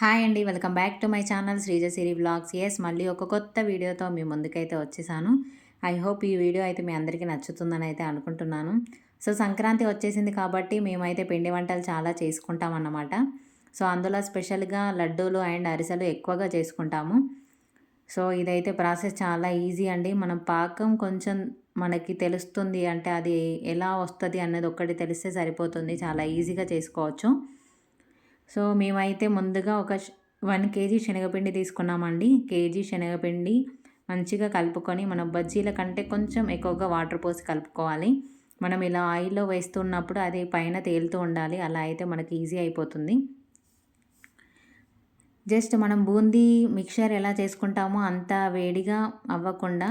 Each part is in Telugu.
హాయ్ అండి welcome back to my channel Srijasiri blogs yes మళ్ళీ ఒక కొత్త వీడియోతో మీ ముందుకైతే వచ్చేసాను. ఐ హోప్ ఈ వీడియో అయితే మీ అందరికీ నచ్చుతుందని అయితే అనుకుంటున్నాను. సో సంక్రాంతి వచ్చేసింది కాబట్టి మేమైతే పిండి వంటలు చాలా చేసుకుంటాం అన్నమాట. సో అందులో స్పెషల్గా లడ్డూలు అండ్ అరిసెలు ఎక్కువగా చేసుకుంటాము. సో ఇదైతే ప్రాసెస్ చాలా ఈజీ అండి. మనం పాకం కొంచెం మనకి తెలుస్తుంది అంటే అది ఎలా వస్తుంది అన్నది ఒక్కటి తెలిస్తే సరిపోతుంది. చాలా ఈజీగా చేసుకోవచ్చు. సో మేమైతే ముందుగా ఒక వన్ కేజీ శనగపిండి తీసుకున్నామండి. కేజీ శనగపిండి మంచిగా కలుపుకొని మనం బజ్జీల కంటే కొంచెం ఎక్కువగా వాటర్ పోసి కలుపుకోవాలి. మనం ఇలా ఆయిల్లో వేస్తున్నప్పుడు అది పైన తేలుతూ ఉండాలి. అలా అయితే మనకి ఈజీ అయిపోతుంది. జస్ట్ మనం బూందీ మిక్చర్ ఎలా చేసుకుంటామో అంత వేడిగా అవ్వకుండా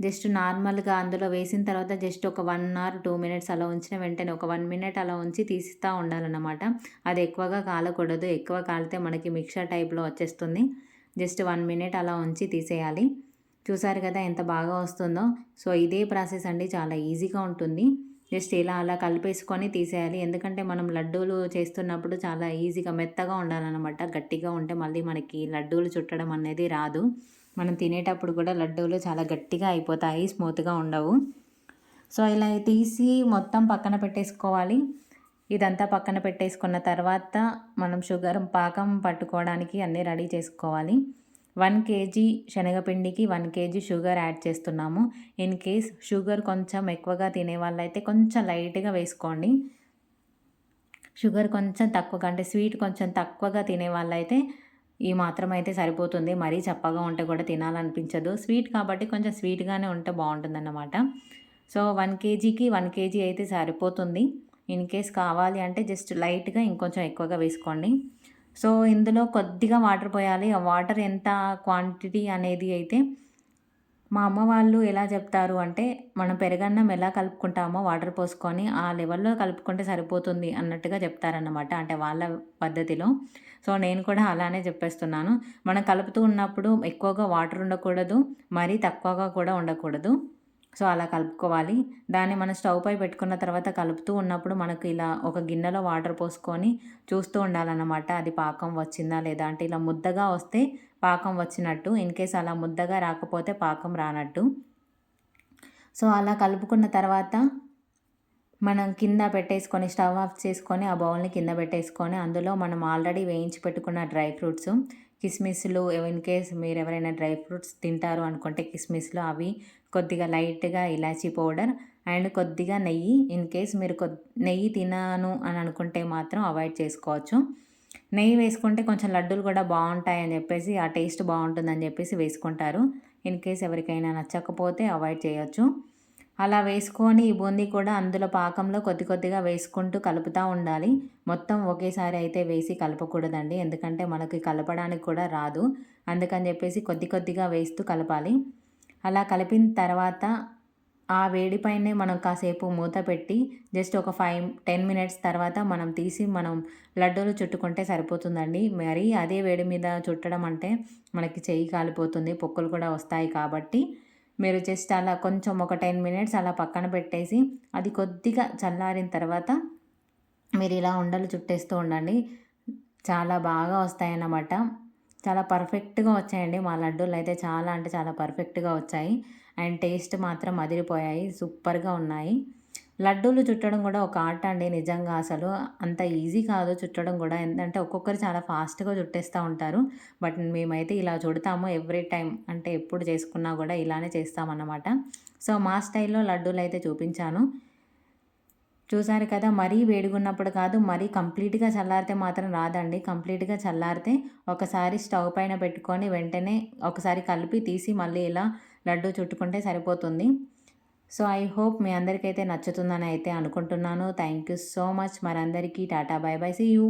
జస్ట్ నార్మల్గా అందులో వేసిన తర్వాత జస్ట్ ఒక వన్ అవర్ టూ మినిట్స్ అలా ఉంచిన వెంటనే ఒక వన్ మినిట్ అలా ఉంచి తీస్తూ ఉండాలన్నమాట. అది ఎక్కువగా కాలకూడదు. ఎక్కువ కాలితే మనకి మిక్సర్ టైప్లో వచ్చేస్తుంది. జస్ట్ వన్ మినిట్ అలా ఉంచి తీసేయాలి. చూసారు కదా ఎంత బాగా వస్తుందో. సో ఇదే ప్రాసెస్ అండి. చాలా ఈజీగా ఉంటుంది. జస్ట్ ఇలా అలా కలిపేసుకొని తీసేయాలి. ఎందుకంటే మనం లడ్డూలు చేస్తున్నప్పుడు చాలా ఈజీగా మెత్తగా ఉండాలన్నమాట. గట్టిగా ఉంటే మళ్ళీ మనకి లడ్డూలు చుట్టడం అనేది రాదు. మనం తినేటప్పుడు కూడా లడ్డూలు చాలా గట్టిగా అయిపోతాయి స్మూత్గా ఉండవు. సో ఇలా తీసి మొత్తం పక్కన పెట్టేసుకోవాలి. ఇదంతా పక్కన పెట్టేసుకున్న తర్వాత మనం షుగర్ పాకం పట్టుకోవడానికి అన్నీ రెడీ చేసుకోవాలి. వన్ కేజీ శనగపిండికి వన్ కేజీ షుగర్ యాడ్ చేస్తున్నాము. ఇన్ కేస్ షుగర్ కొంచెం ఎక్కువగా తినే వాళ్ళైతే కొంచెం లైట్గా వేసుకోండి. షుగర్ కొంచెం తక్కువగా అంటే స్వీట్ కొంచెం తక్కువగా తినే వాళ్ళైతే ఈ మాత్రం అయితే సరిపోతుంది. మరీ చప్పగా ఉంటే కూడా తినాలనిపించదు. స్వీట్ కాబట్టి కొంచెం స్వీట్గానే ఉంటే బాగుంటుందన్నమాట. సో వన్ కేజీకి వన్ కేజీ అయితే సరిపోతుంది. ఇన్ కేస్ కావాలి అంటే జస్ట్ లైట్గా ఇంకొంచెం ఎక్కువగా వేసుకోండి. సో ఇందులో కొద్దిగా వాటర్ పోయాలి. ఆ వాటర్ ఎంత క్వాంటిటీ అనేది అయితే మా అమ్మ వాళ్ళు ఎలా చెప్తారు అంటే మనం పెరగన్నం ఎలా కలుపుకుంటామో వాటర్ పోసుకొని ఆ లెవెల్లో కలుపుకుంటే సరిపోతుంది అన్నట్టుగా చెప్తారన్నమాట అంటే వాళ్ళ పద్ధతిలో. సో నేను కూడా అలానే చెప్పేస్తున్నాను. మనం కలుపుతూ ఉన్నప్పుడు ఎక్కువగా వాటర్ ఉండకూడదు మరీ తక్కువగా కూడా ఉండకూడదు. సో అలా కలుపుకోవాలి. దాన్ని మనం స్టవ్ పై పెట్టుకున్న తర్వాత కలుపుతూ ఉన్నప్పుడు మనకు ఇలా ఒక గిన్నెలో వాటర్ పోసుకొని చూస్తూ ఉండాలన్నమాట. అది పాకం వచ్చిందా లేదా అంటే ఇలా ముద్దగా వస్తే పాకం వచ్చినట్టు ఇన్ కేస్ అలా ముద్దగా రాకపోతే పాకం రానట్టు. సో అలా కలుపుకున్న తర్వాత మనం కింద పెట్టేసుకొని స్టవ్ ఆఫ్ చేసుకొని ఆ బౌల్ని కింద పెట్టేసుకొని అందులో మనం ఆల్రెడీ వేయించి పెట్టుకున్న డ్రై ఫ్రూట్స్ కిస్మిస్లు ఇన్ కేస్ మీరు ఎవరైనా డ్రై ఫ్రూట్స్ తింటారు అనుకుంటే కిస్మిస్లు అవి కొద్దిగా లైట్గా ఇలాచీ పౌడర్ అండ్ కొద్దిగా నెయ్యి ఇన్ కేస్ మీరు కొ నెయ్యి తినాను అని అనుకుంటే మాత్రం అవాయిడ్ చేసుకోవచ్చు. నెయ్యి వేసుకుంటే కొంచెం లడ్డూలు కూడా బాగుంటాయి అని చెప్పేసి ఆ టేస్ట్ బాగుంటుందని చెప్పేసి వేసుకుంటారు. ఇన్ కేస్ ఎవరికైనా నచ్చకపోతే అవాయిడ్ చేయొచ్చు. అలా వేసుకొని ఈ బూందీ కూడా అందులో పాకంలో కొద్ది కొద్దిగా వేసుకుంటూ కలుపుతూ ఉండాలి. మొత్తం ఒకేసారి అయితే వేసి కలపకూడదండి. ఎందుకంటే మనకి కలపడానికి కూడా రాదు. అందుకని చెప్పేసి కొద్ది కొద్దిగా వేస్తూ కలపాలి. అలా కలిపిన తర్వాత ఆ వేడిపైనే మనం కాసేపు మూత పెట్టి జస్ట్ ఒక ఫైవ్ టెన్ మినిట్స్ తర్వాత మనం తీసి మనం లడ్డూలు చుట్టుకుంటే సరిపోతుందండి. మరి అదే వేడి మీద చుట్టడం అంటే మనకి చెయ్యి కాలిపోతుంది పొక్కులు కూడా వస్తాయి కాబట్టి. మీరు జస్ట్ అలా కొంచెం ఒక టెన్ మినిట్స్ అలా పక్కన పెట్టేసి అది కొద్దిగా చల్లారిన తర్వాత మీరు ఇలా ఉండలు చుట్టేస్తూ ఉండండి. చాలా బాగా వస్తాయన్నమాట. చాలా పర్ఫెక్ట్గా వచ్చాయండి. మా లడ్డూలు అయితే చాలా అంటే చాలా పర్ఫెక్ట్గా వచ్చాయి. అండ్ టేస్ట్ మాత్రం అదిరిపోయాయి. సూపర్గా ఉన్నాయి. లడ్డూలు చుట్టడం కూడా ఒక ఆట అండి నిజంగా అసలు. అంత ఈజీ కాదు చుట్టడం కూడా. ఎందుకంటే ఒక్కొక్కరు చాలా ఫాస్ట్గా చుట్టేస్తూ ఉంటారు. బట్ మేమైతే ఇలా చుడతాము ఎవ్రీ టైం అంటే ఎప్పుడు చేసుకున్నా కూడా ఇలానే చేస్తామన్నమాట. సో మా స్టైల్లో లడ్డూలు అయితే చూపించాను. చూసారు కదా మరీ వేడిగున్నప్పుడు కాదు మరీ కంప్లీట్గా చల్లారితే మాత్రం రాదండి. కంప్లీట్గా చల్లారితే ఒకసారి స్టవ్ పైన పెట్టుకొని వెంటనే ఒకసారి కలిపి తీసి మళ్ళీ ఇలా లడ్డు చుట్టుకుంటే సరిపోతుంది. సో ఐ హోప్ మీ అందరికైతే నచ్చుతుందని అయితే అనుకుంటున్నాను. Thank you so much. మరందరికీ tata bye bye see you.